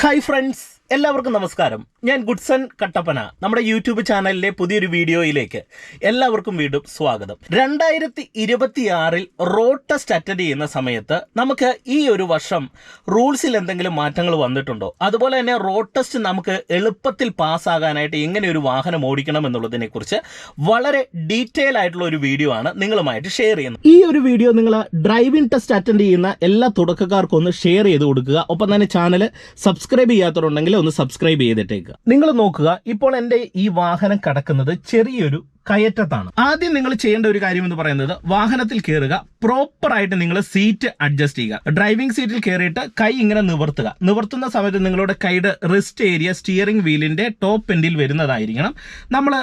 Hi friends, എല്ലാവർക്കും നമസ്കാരം. ഞാൻ ഗുഡ്സൺ കട്ടപ്പന നമ്മുടെ യൂട്യൂബ് ചാനലിലെ പുതിയൊരു വീഡിയോയിലേക്ക് എല്ലാവർക്കും വീണ്ടും സ്വാഗതം. രണ്ടായിരത്തി ഇരുപത്തിയാറിൽ റോഡ് ടെസ്റ്റ് അറ്റൻഡ് ചെയ്യുന്ന സമയത്ത് നമുക്ക് ഈ ഒരു വർഷം റൂൾസിൽ എന്തെങ്കിലും മാറ്റങ്ങൾ വന്നിട്ടുണ്ടോ? അതുപോലെ തന്നെ റോഡ് ടെസ്റ്റ് നമുക്ക് എളുപ്പത്തിൽ പാസ്സാകാനായിട്ട് എങ്ങനെ ഒരു വാഹനം ഓടിക്കണം എന്നുള്ളതിനെ കുറിച്ച് വളരെ ഡീറ്റെയിൽ ആയിട്ടുള്ള ഒരു വീഡിയോ ആണ് നിങ്ങളുമായിട്ട് ഷെയർ ചെയ്യുന്നത്. ഈ ഒരു വീഡിയോ നിങ്ങൾ ഡ്രൈവിംഗ് ടെസ്റ്റ് അറ്റൻഡ് ചെയ്യുന്ന എല്ലാ തുടക്കക്കാർക്കും ഒന്ന് ഷെയർ ചെയ്ത് കൊടുക്കുക. ഒപ്പം തന്നെ ചാനൽ സബ്സ്ക്രൈബ് ചെയ്യാത്തവരുണ്ടെങ്കിൽ ഒന്ന് സബ്സ്ക്രൈബ് ചെയ്തിട്ടേക്കുക നിങ്ങൾ നോക്കുക ഇപ്പോൾ എന്റെ ഈ വാഹനം കടക്കുന്നത് ചെറിയൊരു കയറ്റത്താണ്. ആദ്യം നിങ്ങൾ ചെയ്യേണ്ട ഒരു കാര്യം എന്ന് പറയുന്നത് വാഹനത്തിൽ കയറുക പ്രോപ്പർ ആയിട്ട് നിങ്ങൾ സീറ്റ് അഡ്ജസ്റ്റ് ചെയ്യുക. ഡ്രൈവിംഗ് സീറ്റിൽ കയറിയിട്ട് കൈ ഇങ്ങനെ നിവർത്തുക. നിവർത്തുന്ന സമയത്ത് നിങ്ങളുടെ കൈയുടെ റിസ്റ്റ് ഏരിയ സ്റ്റിയറിംഗ് വീലിന്റെ ടോപ്പ് എൻഡിൽ വരുന്നതായിരിക്കണം. നമ്മൾ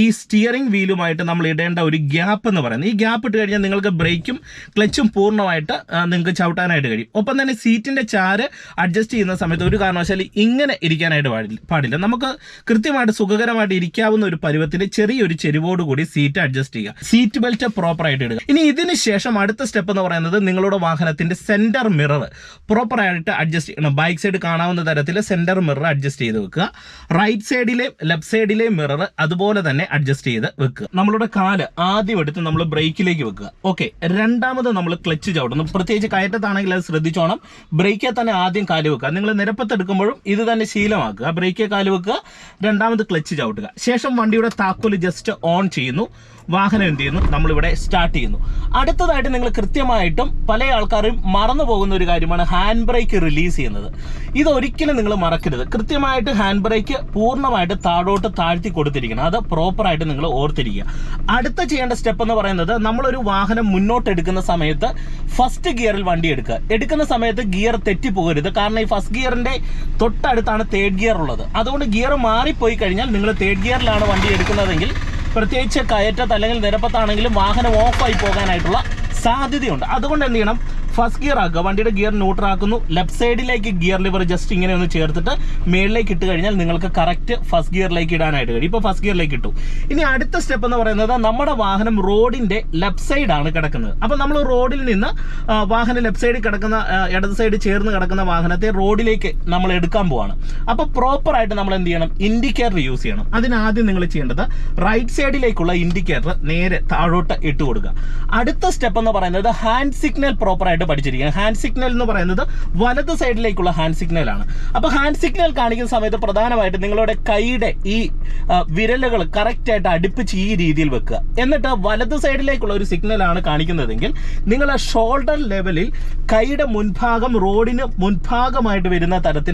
ഈ സ്റ്റിയറിംഗ് വീലുമായിട്ട് നമ്മൾ ഇടേണ്ട ഒരു ഗ്യാപ്പ് എന്ന് പറയുന്നത്. ഈ ഗ്യാപ്പ് ഇട്ട് കഴിഞ്ഞാൽ നിങ്ങൾക്ക് ബ്രേക്കും ക്ലച്ചും പൂർണമായിട്ട് നിങ്ങൾക്ക് ചവിട്ടാനായിട്ട് കഴിയും. ഒപ്പം തന്നെ സീറ്റിന്റെ ചാര് അഡ്ജസ്റ്റ് ചെയ്യുന്ന സമയത്ത് ഒരു കാരണവശാലും ഇങ്ങനെ ഇരിക്കാനായിട്ട് പാടില്ല. നമുക്ക് കൃത്യമായിട്ട് സുഖകരമായിട്ട് ഇരിക്കാവുന്ന ഒരു പരുവത്തിന് ചെറിയൊരു ചെരിവോട് കൂടി സീറ്റ് അഡ്ജസ്റ്റ് ചെയ്യുക. സീറ്റ് ബെൽറ്റ് പ്രോപ്പർ ആയിട്ട് ഇടുക. ഇനി ഇതിന് ശേഷം അടുത്ത സ്റ്റെപ്പ് എന്ന് പറയുന്നത് നിങ്ങളുടെ വാഹനത്തിന്റെ സെന്റർ മിറർ പ്രോപ്പർ ആയിട്ട് അഡ്ജസ്റ്റ് ചെയ്യണം. ബൈക്ക് സൈഡ് കാണാവുന്ന തരത്തിൽ സെന്റർ മിറർ അഡ്ജസ്റ്റ് ചെയ്ത് വെക്കുക. റൈറ്റ് സൈഡിലെ ലെഫ്റ്റ് സൈഡിലെ മിറർ അതുപോലെ തന്നെ അഡ്ജസ്റ്റ് ചെയ്ത് വെക്കുക. നമ്മളുടെ കാൽ ആദ്യം എടുത്ത് നമ്മൾ ബ്രേക്കിലേക്ക് വെക്കുക. ഓക്കെ രണ്ടാമത് നമ്മൾ ക്ലച്ച് ചവിട്ടുന്നു പ്രത്യേകിച്ച് കയറ്റത്താണെങ്കിൽ അത് ശ്രദ്ധിച്ചോണം. ബ്രേക്കിൽ തന്നെ ആദ്യം കാൽ വെക്കുക. നിങ്ങൾ നിരപ്പത്തെടുക്കുമ്പോഴും ഇത് തന്നെ ശീലമാക്കുക. ബ്രേക്കിൽ കാൽ വെക്കുക. രണ്ടാമത് ക്ലച്ച് ചവിട്ടുക. ശേഷം വണ്ടിയുടെ താക്കോൽ ജസ്റ്റ് ഓൺ ചെയ്യുന്നു. വാഹനം എന്ത് ചെയ്യുന്നു? നമ്മളിവിടെ സ്റ്റാർട്ട് ചെയ്യുന്നു. അടുത്തതായിട്ട് നിങ്ങൾ കൃത്യമായിട്ടും പല ആൾക്കാരും മറന്നു പോകുന്ന ഒരു കാര്യമാണ് ഹാൻഡ് ബ്രേക്ക് റിലീസ് ചെയ്യുന്നത് ഇതൊരിക്കലും നിങ്ങൾ മറക്കരുത്. കൃത്യമായിട്ട് ഹാൻഡ് ബ്രേക്ക് പൂർണമായിട്ട് താഴോട്ട് താഴ്ത്തി കൊടുത്തിരിക്കണം. അത് പ്രോപ്പറായിട്ട് നിങ്ങൾ ഓർത്തിരിക്കുക. അടുത്ത ചെയ്യേണ്ട സ്റ്റെപ്പ് എന്ന് പറയുന്നത് നമ്മളൊരു വാഹനം മുന്നോട്ട് എടുക്കുന്ന സമയത്ത് ഫസ്റ്റ് ഗിയറിൽ വണ്ടി എടുക്കുക. എടുക്കുന്ന സമയത്ത് ഗിയർ തെറ്റിപ്പോകരുത് കാരണം ഈ ഫസ്റ്റ് ഗിയറിന്റെ തൊട്ടടുത്താണ് തേർഡ് ഗിയർ ഉള്ളത്. അതുകൊണ്ട് ഗിയർ മാറിപ്പോയി കഴിഞ്ഞാൽ നിങ്ങൾ തേർഡ് ഗിയറിലാണ് വണ്ടി എടുക്കുന്നതെങ്കിൽ പ്രത്യേകിച്ച് കയറ്റത്ത് അല്ലെങ്കിൽ നിരപ്പത്താണെങ്കിലും വാഹനം ഓഫായി പോകാനായിട്ടുള്ള സാധ്യതയുണ്ട്. അതുകൊണ്ട് എന്ത് ചെയ്യണം? ഫസ്റ്റ് ഗിയർ ആക്കുക. വണ്ടിയുടെ ഗിയർ ന്യൂട്രൽ ആക്കുന്നു. ലെഫ്റ്റ് സൈഡിലേക്ക് ഗിയർ ലിവർ ജസ്റ്റ് ഇങ്ങനെ ഒന്ന് ചേർത്തിട്ട് മേളിലേക്ക് ഇട്ട് കഴിഞ്ഞാൽ നിങ്ങൾക്ക് കറക്റ്റ് ഫസ്റ്റ് ഗിയറിലേക്ക് ഇടാനായിട്ട് കഴിയും. ഇപ്പോൾ ഫസ്റ്റ് ഗിയറിലേക്ക് ഇട്ടു. ഇനി അടുത്ത സ്റ്റെപ്പ് എന്ന് പറയുന്നത് നമ്മുടെ വാഹനം റോഡിന്റെ ലെഫ്റ്റ് സൈഡാണ് കിടക്കുന്നത്. അപ്പോൾ നമ്മൾ റോഡിൽ നിന്ന് വാഹനം ലെഫ്റ്റ് സൈഡിൽ കിടക്കുന്ന ഇടത് സൈഡ് ചേർന്ന് കിടക്കുന്ന വാഹനത്തെ റോഡിലേക്ക് നമ്മൾ എടുക്കാൻ പോവാണ്. അപ്പോൾ പ്രോപ്പർ ആയിട്ട് നമ്മൾ എന്ത് ചെയ്യണം? ഇൻഡിക്കേറ്റർ യൂസ് ചെയ്യണം. അതിനാദ്യം നിങ്ങൾ ചെയ്യേണ്ടത് റൈറ്റ് സൈഡിലേക്കുള്ള ഇൻഡിക്കേറ്റർ നേരെ താഴോട്ട് ഇട്ട് കൊടുക്കുക. അടുത്ത സ്റ്റെപ്പ് എന്ന് പറയുന്നത് ഹാൻഡ് സിഗ്നൽ പ്രോപ്പർ ആയിട്ട് പഠിച്ചിരിക്കുന്നത് ഹാൻഡ് സിഗ്നൽ എന്ന് പറയുന്നത് വലത് സൈഡിലേക്കുള്ള ഹാൻഡ് സിഗ്നൽ ആണ്. അപ്പോൾ ഹാൻഡ് സിഗ്നൽ കാണിക്കുന്ന സമയത്ത് പ്രധാനമായിട്ട് നിങ്ങളുടെ കൈയുടെ ഈ വിരലുകൾ കറക്റ്റ് ആയിട്ട് അടുപ്പിച്ച് ഈ രീതിയിൽ വെക്കുക. എന്നിട്ട് വലത് സൈഡിലേക്കുള്ള ഒരു സിഗ്നൽ ആണ് കാണിക്കുന്നതെങ്കിൽ നിങ്ങൾ ഷോൾഡർ ലെവലിൽ കൈയുടെ മുൻഭാഗം റോഡിന് മുൻഭാഗമായിട്ട് വരുന്ന തരത്തിൽ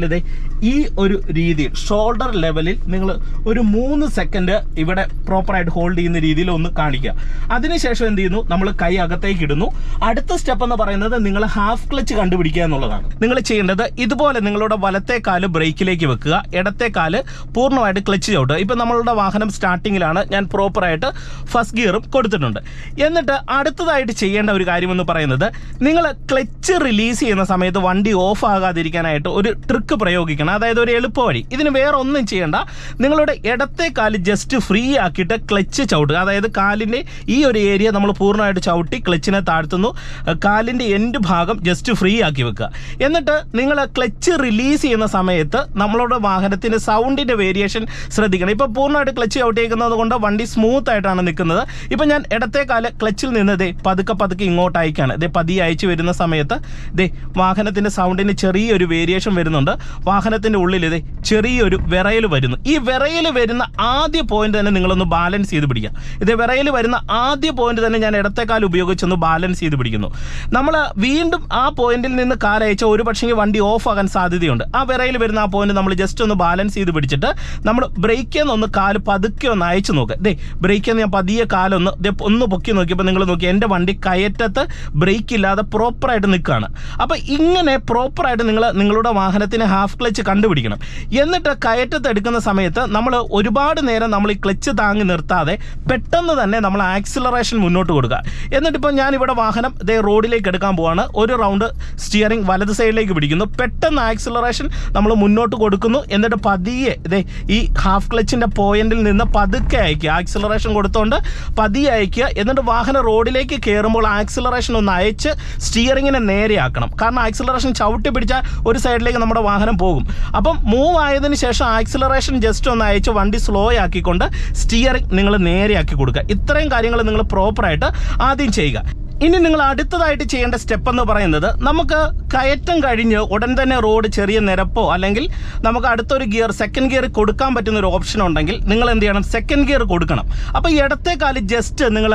ഈ ഒരു രീതിയിൽ ഷോൾഡർ ലെവലിൽ നിങ്ങൾ ഒരു മൂന്ന് സെക്കൻഡ് ഇവിടെ പ്രോപ്പറായിട്ട് ഹോൾഡ് ചെയ്യുന്ന രീതിയിൽ ഒന്ന് കാണിക്കുക. അതിനുശേഷം എന്ത് ചെയ്യുന്നു? നമ്മൾ കൈ അകത്തേക്ക് ഇടുന്നു. അടുത്ത സ്റ്റെപ്പ് എന്ന് പറയുന്നത് നിങ്ങൾ ഹാഫ് ക്ലച്ച് കണ്ടുപിടിക്കുക എന്നുള്ളതാണ്. നിങ്ങൾ ചെയ്യേണ്ടത് ഇതുപോലെ നിങ്ങളുടെ വലത്തെ കാൽ ബ്രേക്കിലേക്ക് വെക്കുക. ഇടത്തെ കാൽ പൂർണമായിട്ട് ക്ലച്ച് ചവിട്ടുക. ഇപ്പം നമ്മളുടെ വാഹനം സ്റ്റാർട്ടിങ്ങിലാണ് ഞാൻ പ്രോപ്പറായിട്ട് ഫസ്റ്റ് ഗിയറും കൊടുത്തിട്ടുണ്ട്. എന്നിട്ട് അടുത്തതായിട്ട് ചെയ്യേണ്ട ഒരു കാര്യമെന്ന് പറയുന്നത് നിങ്ങൾ ക്ലച്ച് റിലീസ് ചെയ്യുന്ന സമയത്ത് വണ്ടി ഓഫ് ആകാതിരിക്കാനായിട്ട് ഒരു ട്രിക്ക് പ്രയോഗിക്കണം. അതായത് ഒരു എളുപ്പ വഴി ഇതിന് വേറെ ഒന്നും ചെയ്യേണ്ട. നിങ്ങളുടെ ഇടത്തെ കാൽ ജസ്റ്റ് ഫ്രീ ആക്കിയിട്ട് ക്ലച്ച് ചവിട്ടുക. അതായത് കാലിന്റെ ഈ ഒരു ഏരിയ നമ്മൾ പൂർണമായിട്ട് ചവിട്ടി ക്ലച്ചിനെ താഴ്ത്തുന്നു. കാലിന്റെ എൻഡ് ഭാഗം ജസ്റ്റ് ഫ്രീ ആക്കി വെക്കുക. എന്നിട്ട് നിങ്ങൾ ക്ലച്ച് റിലീസ് ചെയ്യുന്ന സമയത്ത് നമ്മളുടെ വാഹനത്തിന്റെ സൗണ്ടിന്റെ വേരിയേഷൻ ശ്രദ്ധിക്കണം. ഇപ്പോൾ പൂർണമായിട്ട് ക്ലച്ച് ചവിട്ടിയേക്കുന്നത് കൊണ്ട് വണ്ടി സ്മൂത്ത് ആയിട്ടാണ് നിൽക്കുന്നത്. ഇപ്പം ഞാൻ ഇടത്തെ കാൽ ക്ലച്ചിൽ നിന്ന് ദേ പതുക്കെ പതുക്കെ ഇങ്ങോട്ട് അയക്കുകയാണ് ദേ പതിയെ അയച്ചു വരുന്ന സമയത്ത് ദേ വാഹനത്തിന്റെ സൗണ്ടിന് ചെറിയൊരു വേരിയേഷൻ വരുന്നുണ്ട്. വാഹനത്തിന്റെ ഉള്ളിൽ ഇതേ ചെറിയൊരു വിറയൽ വരുന്നു. ഈ വിറയൽ വരുന്ന ആദ്യ പോയിന്റ് തന്നെ നിങ്ങളൊന്ന് ബാലൻസ് ചെയ്ത് പിടിക്കുക. ഇത് വിറയൽ വരുന്ന ആദ്യ പോയിന്റ് തന്നെ ഞാൻ ഇടത്തേക്കാൽ കാൽ ഉപയോഗിച്ചൊന്ന് ബാലൻസ് ചെയ്ത് പിടിക്കുന്നു. നമ്മൾ വീണ്ടും ആ പോയിന്റിൽ നിന്ന് കാലയച്ച ഒരു പക്ഷേ വണ്ടി ഓഫ് ആകാൻ സാധ്യതയുണ്ട്. ആ വിറയിൽ വരുന്ന ആ പോയിന്റ് നമ്മൾ ജസ്റ്റ് ഒന്ന് ബാലൻസ് ചെയ്ത് പിടിച്ചിട്ട് നമ്മൾ ബ്രേക്കിൽ നിന്ന് ഒന്ന് കാൽ പതുക്കെ ഒന്ന് അയച്ചു നോക്കുക ദേ ബ്രേക്കിൽ നിന്ന് ഞാൻ പതിയെ കാലൊന്ന് ഒന്ന് പൊക്കി നോക്കിയപ്പോൾ നിങ്ങൾ നോക്കി എന്റെ വണ്ടി കയറ്റത്ത് ബ്രേക്ക് ഇല്ലാതെ പ്രോപ്പറായിട്ട് നിൽക്കുകയാണ്. അപ്പോൾ ഇങ്ങനെ പ്രോപ്പറായിട്ട് നിങ്ങൾ നിങ്ങളുടെ വാഹനത്തിന് ഹാഫ് ക്ലച്ച് കണ്ടുപിടിക്കണം. എന്നിട്ട് കയറ്റത്ത് എടുക്കുന്ന സമയത്ത് നമ്മൾ ഒരുപാട് നേരം നമ്മൾ ഈ ക്ലച്ച് താങ്ങി നിർത്താതെ പെട്ടെന്ന് തന്നെ നമ്മൾ ആക്സിലറേഷൻ മുന്നോട്ട് കൊടുക്കുക. എന്നിട്ടിപ്പോൾ ഞാനിവിടെ വാഹനം ദേ റോഡിലേക്ക് എടുക്കാൻ പോവാണ്. ഒരു റൗണ്ട് സ്റ്റിയറിംഗ് വലത് സൈഡിലേക്ക് പിടിക്കുന്നു. പെട്ടെന്ന് ആക്സിലറേഷൻ നമ്മൾ മുന്നോട്ട് കൊടുക്കുന്നു. എന്നിട്ട് പതിയെ ഇതേ ഈ ഹാഫ് ക്ലച്ചിന്റെ പോയിന്റിൽ നിന്ന് പതുക്കെ അയക്കുക ആക്സിലറേഷൻ കൊടുത്തുകൊണ്ട് പതിയെ അയക്കുക എന്നിട്ട് വാഹനം റോഡിലേക്ക് കയറുമ്പോൾ ആക്സിലറേഷൻ ഒന്ന് അയച്ച് സ്റ്റിയറിങ്ങിനെ നേരെയാക്കണം കാരണം ആക്സിലറേഷൻ ചവിട്ടി പിടിച്ചാൽ ഒരു സൈഡിലേക്ക് നമ്മുടെ വാഹനം പോകും. അപ്പം മൂവ് ആയതിനു ശേഷം ആക്സിലറേഷൻ ജസ്റ്റ് ഒന്ന് അയച്ച് വണ്ടി സ്ലോ ആക്കിക്കൊണ്ട് സ്റ്റിയറിംഗ് നിങ്ങൾ നേരെയാക്കി കൊടുക്കുക. ഇത്രയും കാര്യങ്ങൾ നിങ്ങൾ പ്രോപ്പറായിട്ട് ആദ്യം ചെയ്യുക. ഇനി നിങ്ങൾ അടുത്തതായിട്ട് ചെയ്യേണ്ട സ്റ്റെപ്പ് എന്ന് പറയുന്നത് നമുക്ക് കയറ്റം കഴിഞ്ഞ് ഉടൻ തന്നെ റോഡ് ചെറിയ നിരപ്പോ അല്ലെങ്കിൽ നമുക്ക് അടുത്തൊരു ഗിയർ സെക്കൻഡ് ഗിയർ കൊടുക്കാൻ പറ്റുന്ന ഒരു ഓപ്ഷൻ ഉണ്ടെങ്കിൽ നിങ്ങൾ എന്ത് ചെയ്യണം? സെക്കൻഡ് ഗിയർ കൊടുക്കണം. അപ്പോൾ ഇടത്തെ കാൽ ജസ്റ്റ് നിങ്ങൾ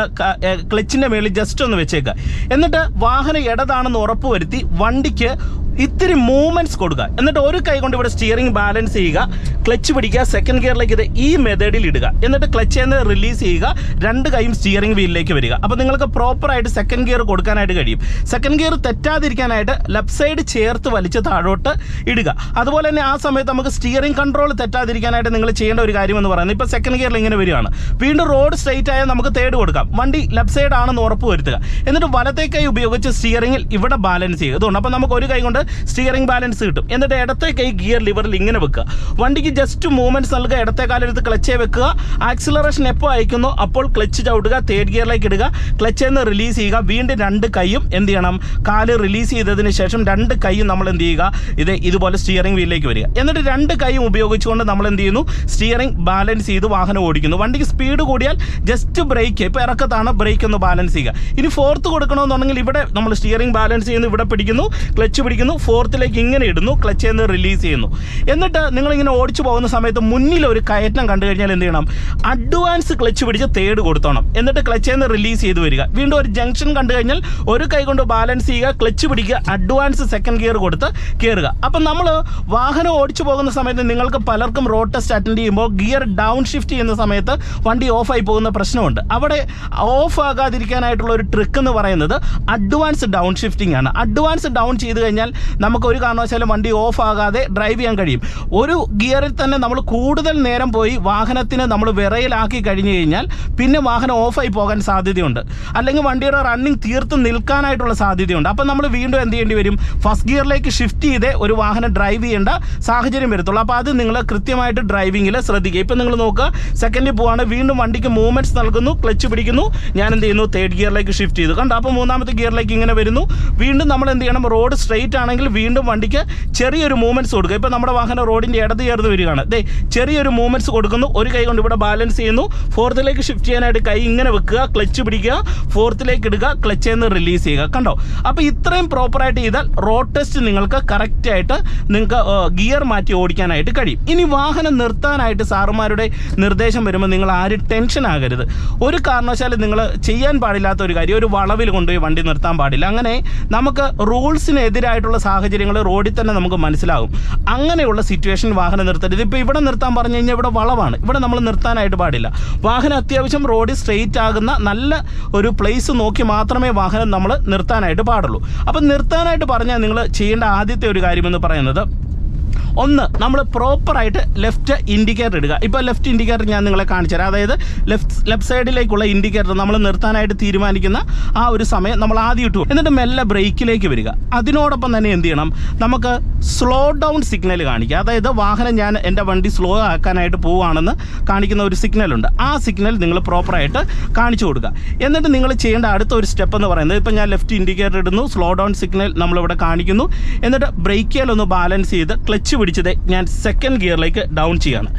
ക്ലച്ചിന്റെ മേളിൽ ജസ്റ്റ് ഒന്ന് വെച്ചേക്കുക. എന്നിട്ട് വാഹനം ഇടതാണെന്ന് ഉറപ്പുവരുത്തി വണ്ടിക്ക് ഇത്തിരി മൂവ്മെന്റ്സ് കൊടുക്കുക. എന്നിട്ട് ഒരു കൈ കൊണ്ട് ഇവിടെ സ്റ്റിയറിംഗ് ബാലൻസ് ചെയ്യുക. ക്ലച്ച് പിടിക്കുക. സെക്കൻഡ് ഗിയറിലേക്ക് ഇത് ഈ മെത്തേഡിൽ ഇടുക. എന്നിട്ട് ക്ലച്ച് എന്ന് റിലീസ് ചെയ്യുക. രണ്ട് കൈയും സ്റ്റിയറിംഗ് വീലിലേക്ക് വരിക. അപ്പോൾ നിങ്ങൾക്ക് പ്രോപ്പറായിട്ട് സെക്കൻഡ് ഗിയർ കൊടുക്കാനായിട്ട് കഴിയും. സെക്കൻഡ് ഗിയർ തെറ്റാതിരിക്കാനായിട്ട് ലെഫ്റ്റ് സൈഡ് ചേർത്ത് വലിച്ച് താഴോട്ട് ഇടുക. അതുപോലെ തന്നെ ആ സമയത്ത് നമുക്ക് സ്റ്റിയറിംഗ് കൺട്രോൾ തെറ്റാതിരിക്കാനായിട്ട് നിങ്ങൾ ചെയ്യേണ്ട ഒരു കാര്യം എന്ന് പറയുന്നത് ഇപ്പോൾ സെക്കൻഡ് ഗിയറിൽ ഇങ്ങനെ വരികയാണ്. വീണ്ടും റോഡ് സ്ട്രെയിറ്റ് ആയാൽ നമുക്ക് തേർഡ് കൊടുക്കാം. വണ്ടി ലെഫ്റ്റ് സൈഡ് ആണെന്ന് ഉറപ്പ് വരുത്തുക. എന്നിട്ട് വലത്തെ കൈ ഉപയോഗിച്ച് സ്റ്റിയറിംഗിൽ ഇവിടെ ബാലൻസ് ചെയ്യുക. ഇതുകൊണ്ട് അപ്പോൾ നമുക്ക് ഒരു കൈ കൊണ്ട് സ്റ്റിയറിംഗ് ബാലൻസ് കിട്ടും. എന്നിട്ട് ഇടത്തെ കൈ ഗിയർ ലിവറിൽ ഇങ്ങനെ വെക്കുക. വണ്ടിക്ക് ജസ്റ്റ് മൂവ്മെന്റ്സ് നൽകുക ഇടത്തെ കാലെടുത്ത് ക്ലച്ചേ വെക്കുക. ആക്സിലറേഷൻ എപ്പോൾ അയക്കുന്നു അപ്പോൾ ക്ലച്ച് ചവിട്ടുക തേർഡ് ഗിയറിലേക്ക് ഇടുക. ക്ലച്ചിൽ നിന്ന് റിലീസ് ചെയ്യുക വീണ്ടും രണ്ട് കൈയും എന്ത് ചെയ്യണം? കാൽ റിലീസ് ചെയ്തതിന് ശേഷം രണ്ട് കൈയും നമ്മൾ എന്ത് ചെയ്യുക? ഇത് ഇതുപോലെ സ്റ്റിയറിംഗ് വീലിലേക്ക് വരിക. എന്നിട്ട് രണ്ട് കൈയും ഉപയോഗിച്ചുകൊണ്ട് നമ്മൾ എന്ത് ചെയ്യുന്നു? സ്റ്റിയറിംഗ് ബാലൻസ് ചെയ്ത് വാഹനം ഓടിക്കുന്നു. വണ്ടിക്ക് സ്പീഡ് കൂടിയാൽ ജസ്റ്റ് ബ്രേക്ക് ഇപ്പോൾ ഇറക്കത്താണ് ബ്രേക്ക് ഒന്ന് ബാലൻസ് ചെയ്യുക. ഇനി ഫോർത്ത് കൊടുക്കണമെന്നുണ്ടെങ്കിൽ ഇവിടെ നമ്മൾ സ്റ്റിയറിംഗ് ബാലൻസ് ചെയ്യുന്നു ഇവിടെ പിടിക്കുന്നു ക്ലച്ച് പിടിക്കുന്നു. ഫോർത്തിലേക്ക് ഇങ്ങനെ ഇടുന്നു ക്ലച്ച് നിന്ന് റിലീസ് ചെയ്യുന്നു. എന്നിട്ട് നിങ്ങളിങ്ങനെ ഓടിച്ചു പോകുന്ന സമയത്ത് മുന്നിൽ ഒരു കയറ്റം കണ്ടു കഴിഞ്ഞാൽ എന്ത് ചെയ്യണം? അഡ്വാൻസ് ക്ലച്ച് പിടിച്ച് തേർഡ് കൊടുത്തോണം. എന്നിട്ട് ക്ലച്ച് നിന്ന് റിലീസ് ചെയ്ത് വരിക. വീണ്ടും ഒരു ജംഗ്ഷൻ കണ്ടു കഴിഞ്ഞാൽ ഒരു കൈ കൊണ്ട് ബാലൻസ് ചെയ്യുക ക്ലച്ച് പിടിക്കുക അഡ്വാൻസ് സെക്കൻഡ് ഗിയർ കൊടുത്ത് കയറുക അപ്പം നമ്മൾ വാഹനം ഓടിച്ചു പോകുന്ന സമയത്ത് നിങ്ങൾക്ക് പലർക്കും റോഡ് ടെസ്റ്റ് അറ്റൻഡ് ചെയ്യുമ്പോൾ ഗിയർ ഡൗൺ ഷിഫ്റ്റ് ചെയ്യുന്ന സമയത്ത് വണ്ടി ഓഫായി പോകുന്ന പ്രശ്നമുണ്ട്. അവിടെ ഓഫ് ആകാതിരിക്കാനായിട്ടുള്ള ഒരു ട്രിക്ക് എന്ന് പറയുന്നത് അഡ്വാൻസ് ഡൗൺ ഷിഫ്റ്റിംഗ് ആണ്. അഡ്വാൻസ് ഡൗൺ ചെയ്ത് കഴിഞ്ഞാൽ നമുക്ക് ഒരു കാരണവശാലും വണ്ടി ഓഫ് ആകാതെ ഡ്രൈവ് ചെയ്യാൻ കഴിയും. ഒരു ഗിയറിൽ തന്നെ നമ്മൾ കൂടുതൽ നേരം പോയി വാഹനത്തിന് നമ്മൾ വിറയിലാക്കി കഴിഞ്ഞു കഴിഞ്ഞാൽ പിന്നെ വാഹനം ഓഫായി പോകാൻ സാധ്യതയുണ്ട്. അല്ലെങ്കിൽ വണ്ടിയുടെ റണ്ണിങ് തീർത്ത് നിൽക്കാനായിട്ടുള്ള സാധ്യതയുണ്ട്. അപ്പം നമ്മൾ വീണ്ടും എന്ത് ചെയ്യേണ്ടി വരും? ഫസ്റ്റ് ഗിയറിലേക്ക് ഷിഫ്റ്റ് ചെയ്ത് ഒരു വാഹനം ഡ്രൈവ് ചെയ്യേണ്ട സാഹചര്യം വരത്തുള്ളൂ. അപ്പോൾ അത് നിങ്ങൾ കൃത്യമായിട്ട് ഡ്രൈവിങ്ങിൽ ശ്രദ്ധിക്കുക. ഇപ്പം നിങ്ങൾ നോക്കുക. സെക്കൻഡിൽ പോവാണ്. വീണ്ടും വണ്ടിക്ക് മൂവ്മെന്റ്സ് നൽകുന്നു. ക്ലച്ച് പിടിക്കുന്നു. ഞാൻ എന്ത് ചെയ്യുന്നു? തേർഡ് ഗിയറിലേക്ക് ഷിഫ്റ്റ് ചെയ്തു. കണ്ടോ? അപ്പോൾ മൂന്നാമത്തെ ഗിയറിലേക്ക് ഇങ്ങനെ വരുന്നു. വീണ്ടും നമ്മൾ എന്ത് ചെയ്യണം? റോഡ് സ്ട്രെയിറ്റ് ആണെങ്കിൽ വീണ്ടും വണ്ടിക്ക് ചെറിയൊരു മൂവ്മെന്റ്സ് കൊടുക്കുക. ഇപ്പോൾ നമ്മുടെ വാഹനം റോഡിന്റെ ഇടത് ചേർന്ന് വരികയാണ്. ദേ ചെറിയൊരു മൂവ്മെന്റ്സ് കൊടുക്കുന്നു. ഒരു കൈ കൊണ്ട് ഇവിടെ ബാലൻസ് ചെയ്യുന്നു. ഫോർത്തിലേക്ക് ഷിഫ്റ്റ് ചെയ്യാനായിട്ട് കൈ ഇങ്ങനെ വെക്കുക. ക്ലച്ച് പിടിക്കുക. ഫോർത്തിലേക്ക് ഇടുക. ക്ലച്ചിൽ നിന്ന് റിലീസ് ചെയ്യുക. കണ്ടോ? അപ്പോൾ ഇത്രയും പ്രോപ്പറായിട്ട് ചെയ്താൽ റോഡ് ടെസ്റ്റ് നിങ്ങൾക്ക് കറക്റ്റായിട്ട് നിങ്ങൾക്ക് ഗിയർ മാറ്റി ഓടിക്കാനായിട്ട് കഴിയും. ഇനി വാഹനം നിർത്താനായിട്ട് സാറുമാരുടെ നിർദ്ദേശം വരുമ്പോൾ നിങ്ങൾ ആരും ടെൻഷൻ ആകരുത്. ഒരു കാരണവശാലും നിങ്ങൾ ചെയ്യാൻ പാടില്ലാത്ത ഒരു കാര്യം ഒരു വളവിൽ കൊണ്ടുപോയി വണ്ടി നിർത്താൻ പാടില്ല. അങ്ങനെ നമുക്ക് റൂൾസിനെതിരായിട്ടുള്ള സാഹചര്യങ്ങൾ റോഡിൽ തന്നെ നമുക്ക് മനസ്സിലാകും. അങ്ങനെയുള്ള സിറ്റുവേഷൻ വാഹനം നിർത്തരുത് ഇപ്പോൾ ഇവിടെ നിർത്താൻ പറഞ്ഞു കഴിഞ്ഞാൽ ഇവിടെ വളവാണ്. ഇവിടെ നമ്മൾ നിർത്താനായിട്ട് പാടില്ല. വാഹനം അത്യാവശ്യം റോഡ് സ്ട്രെയിറ്റ് ആകുന്ന നല്ല ഒരു പ്ലേസ് നോക്കി മാത്രമേ വാഹനം നമ്മൾ നിർത്താനായിട്ട് പാടുള്ളൂ. അപ്പം നിർത്താനായിട്ട് പറഞ്ഞാൽ നിങ്ങൾ ചെയ്യേണ്ട ആദ്യത്തെ ഒരു കാര്യമെന്ന് പറയുന്നത് ഒന്ന് നമ്മൾ പ്രോപ്പറായിട്ട് ലെഫ്റ്റ് ഇൻഡിക്കേറ്റർ ഇടുക. ഇപ്പോൾ ലെഫ്റ്റ് ഇൻഡിക്കേറ്റർ ഞാൻ നിങ്ങളെ കാണിച്ചു തരാം. അതായത് ലെഫ്റ്റ് ലെഫ്റ്റ് സൈഡിലേക്കുള്ള ഇൻഡിക്കേറ്റർ നമ്മൾ നിർത്താനായിട്ട് തീരുമാനിക്കുന്ന ആ ഒരു സമയം നമ്മൾ ആദ്യം ഇട്ടു. എന്നിട്ട് മെല്ലെ ബ്രേക്കിലേക്ക് വരിക. അതിനോടൊപ്പം തന്നെ എന്ത് ചെയ്യണം? നമുക്ക് സ്ലോ ഡൗൺ സിഗ്നൽ കാണിക്കുക അതായത് വാഹനം ഞാൻ എന്റെ വണ്ടി സ്ലോ ആക്കാനായിട്ട് പോവുകയാണെന്ന് കാണിക്കുന്ന ഒരു സിഗ്നലുണ്ട് ആ സിഗ്നൽ നിങ്ങൾ പ്രോപ്പറായിട്ട് കാണിച്ചു കൊടുക്കുക. എന്നിട്ട് നിങ്ങൾ ചെയ്യേണ്ട അടുത്ത ഒരു സ്റ്റെപ്പ് എന്ന് പറയുന്നത് ഇപ്പം ഞാൻ ലെഫ്റ്റ് ഇൻഡിക്കേറ്റർ ഇടുന്നു. സ്ലോ ഡൗൺ സിഗ്നൽ നമ്മളിവിടെ കാണിക്കുന്നു. എന്നിട്ട് ബ്രേക്കിലൊന്ന് ബാലൻസ് ചെയ്ത് ക്ലച്ച് പിടിച്ചത് ഞാൻ സെക്കൻഡ് ഗിയറിലേക്ക് ഡൗൺ ചെയ്യാണ്.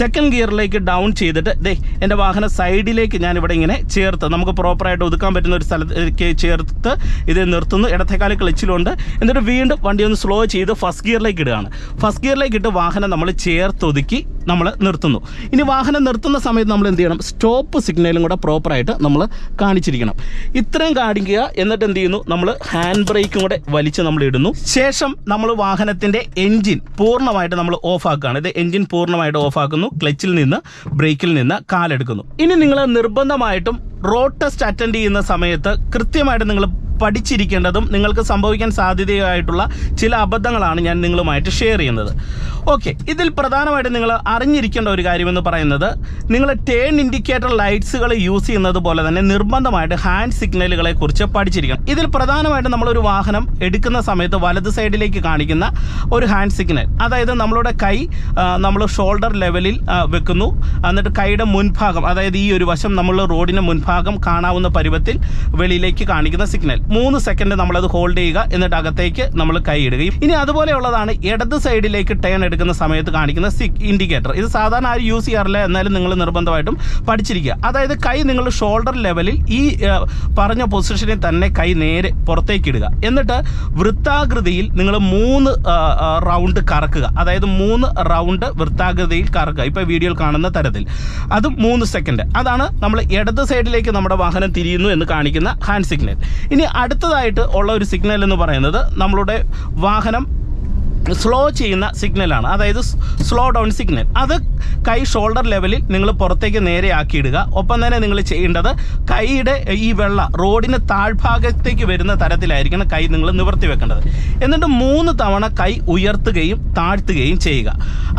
സെക്കൻഡ് ഗിയറിലേക്ക് ഡൗൺ ചെയ്തിട്ട് ദേ എന്റെ വാഹനം സൈഡിലേക്ക് ഞാൻ ഇവിടെ ഇങ്ങനെ ചേർത്ത് നമുക്ക് പ്രോപ്പറായിട്ട് ഒതുക്കാൻ പറ്റുന്ന ഒരു സ്ഥലത്തേക്ക് ചേർത്ത് ഇത് നിർത്തുന്നു. ഇടത്തേക്കാൽ ക്ലച്ചിലുണ്ട് എന്നിട്ട് വീണ്ടും വണ്ടി ഒന്ന് സ്ലോ ചെയ്ത് ഫസ്റ്റ് ഗിയറിലേക്ക് ഇടുകയാണ്. ഫസ്റ്റ് ഗിയറിലേക്ക് ഇട്ട് വാഹനം നമ്മൾ ചേർത്തൊതുക്കി നമ്മൾ നിർത്തുന്നു. ഇനി വാഹനം നിർത്തുന്ന സമയത്ത് നമ്മൾ എന്ത് ചെയ്യണം? സ്റ്റോപ്പ് സിഗ്നലും കൂടെ പ്രോപ്പറായിട്ട് നമ്മൾ കാണിച്ചിരിക്കണം. ഇത്രയും കാണിക്കുക എന്നിട്ട് എന്ത് ചെയ്യുന്നു? നമ്മൾ ഹാൻഡ് ബ്രേക്കും കൂടെ വലിച്ച് നമ്മൾ ഇടുന്നു. ശേഷം നമ്മൾ വാഹനത്തിന്റെ എൻജിൻ പൂർണമായിട്ട് നമ്മൾ ഓഫ് ആക്കുകയാണ്. ഇത് എൻജിൻ പൂർണമായിട്ട് ഓഫ് ആക്കുന്നു. ക്ലച്ചിൽ നിന്ന് ബ്രേക്കിൽ നിന്ന് കാലെടുക്കുന്നു. ഇനി നിങ്ങൾ നിർബന്ധമായിട്ടും റോഡ് ടെസ്റ്റ് അറ്റൻഡ് ചെയ്യുന്ന സമയത്ത് കൃത്യമായിട്ട് നിങ്ങൾ പഠിച്ചിരിക്കേണ്ടതും നിങ്ങൾക്ക് സംഭവിക്കാൻ സാധ്യതയായിട്ടുള്ള ചില അബദ്ധങ്ങളാണ് ഞാൻ നിങ്ങളുമായിട്ട് ഷെയർ ചെയ്യുന്നത്. ഓക്കെ ഇതിൽ പ്രധാനമായിട്ട് നിങ്ങൾ അറിഞ്ഞിരിക്കേണ്ട ഒരു കാര്യമെന്ന് പറയുന്നത് നിങ്ങൾ ടേൺ ഇൻഡിക്കേറ്റർ ലൈറ്റ്സുകൾ യൂസ് ചെയ്യുന്നത് പോലെ തന്നെ നിർബന്ധമായിട്ട് ഹാൻഡ് സിഗ്നലുകളെ കുറിച്ച് പഠിച്ചിരിക്കണം. ഇതിൽ പ്രധാനമായിട്ടും നമ്മളൊരു വാഹനം എടുക്കുന്ന സമയത്ത് വലത് സൈഡിലേക്ക് കാണിക്കുന്ന ഒരു ഹാൻഡ് സിഗ്നൽ അതായത് നമ്മളുടെ കൈ നമ്മൾ ഷോൾഡർ ലെവലിൽ വെക്കുന്നു. എന്നിട്ട് കൈയുടെ മുൻഭാഗം അതായത് ഈ ഒരു വശം നമ്മൾ റോഡിന് മുൻഭാഗം കാണാവുന്ന പരുവത്തിൽ വെളിയിലേക്ക് കാണിക്കുന്ന സിഗ്നൽ മൂന്ന് സെക്കൻഡ് നമ്മളത് ഹോൾഡ് ചെയ്യുക. എന്നിട്ട് അകത്തേക്ക് നമ്മൾ കൈ ഇടുകയും ഇനി അതുപോലെയുള്ളതാണ് ഇടത് സൈഡിലേക്ക് ടേൺ എടുക്കുന്ന സമയത്ത് കാണിക്കുന്ന സിക് ഇൻഡിക്കേറ്റർ ഇത് സാധാരണ ആരും യൂസ് ചെയ്യാറില്ല. എന്നാലും നിങ്ങൾ നിർബന്ധമായിട്ടും പഠിച്ചിരിക്കുക. അതായത് കൈ നിങ്ങൾ ഷോൾഡർ ലെവലിൽ ഈ പറഞ്ഞ പൊസിഷനിൽ തന്നെ കൈ നേരെ പുറത്തേക്ക് ഇടുക. എന്നിട്ട് വൃത്താകൃതിയിൽ നിങ്ങൾ മൂന്ന് റൗണ്ട് കറക്കുക. അതായത് മൂന്ന് റൗണ്ട് വൃത്താകൃതിയിൽ കറക്കുക. ഇപ്പോൾ വീഡിയോയിൽ കാണുന്ന തരത്തിൽ. അത് മൂന്ന് സെക്കൻഡ് അതാണ് നമ്മൾ ഇടത് സൈഡിലേക്ക് നമ്മുടെ വാഹനം തിരിയുന്നു എന്ന് കാണിക്കുന്ന ഹാൻഡ് സിഗ്നൽ ഇനി അടുത്തതായിട്ട് ഉള്ള ഒരു സിഗ്നൽ എന്ന് പറയുന്നത് നമ്മളുടെ വാഹനം സ്ലോ ചെയ്യുന്ന സിഗ്നലാണ് അതായത് സ്ലോ ഡൗൺ സിഗ്നൽ അത് കൈ ഷോൾഡർ ലെവലിൽ നിങ്ങൾ പുറത്തേക്ക് നേരെ ആക്കിയിടുക. ഒപ്പം തന്നെ നിങ്ങൾ ചെയ്യേണ്ടത് കൈയുടെ ഈ വെള്ള റോഡിന് താഴ്ഭാഗത്തേക്ക് വരുന്ന തരത്തിലായിരിക്കണം കൈ നിങ്ങൾ നിവർത്തി വെക്കേണ്ടത്. എന്നിട്ട് മൂന്ന് തവണ കൈ ഉയർത്തുകയും താഴ്ത്തുകയും ചെയ്യുക.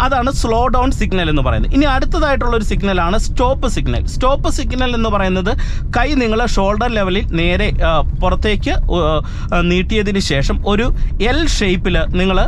അതാണ് സ്ലോ ഡൗൺ സിഗ്നൽ എന്ന് പറയുന്നത്. ഇനി അടുത്തതായിട്ടുള്ള ഒരു സിഗ്നലാണ് സ്റ്റോപ്പ് സിഗ്നൽ സ്റ്റോപ്പ് സിഗ്നൽ എന്ന് പറയുന്നത് കൈ നിങ്ങൾ ഷോൾഡർ ലെവലിൽ നേരെ പുറത്തേക്ക് നീട്ടിയതിന് ശേഷം ഒരു എൽ ഷേപ്പിൽ നിങ്ങൾ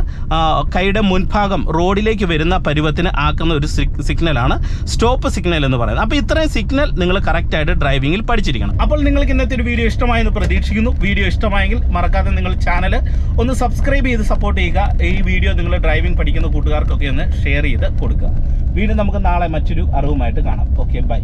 കൈയുടെ മുൻഭാഗം റോഡിലേക്ക് വരുന്ന പരുവത്തിന് ആക്കുന്ന ഒരു സിഗ്നലാണ് സ്റ്റോപ്പ് സിഗ്നൽ എന്ന് പറയുന്നത്. അപ്പോൾ ഇത്രയും സിഗ്നൽ നിങ്ങൾ കറക്റ്റായിട്ട് ഡ്രൈവിങ്ങിൽ പഠിച്ചിരിക്കണം. അപ്പോൾ നിങ്ങൾക്ക് ഇന്നത്തെ ഒരു വീഡിയോ ഇഷ്ടമായെന്ന് പ്രതീക്ഷിക്കുന്നു. വീഡിയോ ഇഷ്ടമായെങ്കിൽ മറക്കാതെ നിങ്ങൾ ചാനൽ ഒന്ന് സബ്സ്ക്രൈബ് ചെയ്ത് സപ്പോർട്ട് ചെയ്യുക. ഈ വീഡിയോ നിങ്ങൾ ഡ്രൈവിംഗ് പഠിക്കുന്ന കൂട്ടുകാർക്കൊക്കെ ഒന്ന് ഷെയർ ചെയ്ത് കൊടുക്കുക. വീണ്ടും നമുക്ക് നാളെ മറ്റൊരു അറിവുമായിട്ട് കാണാം. Okay bye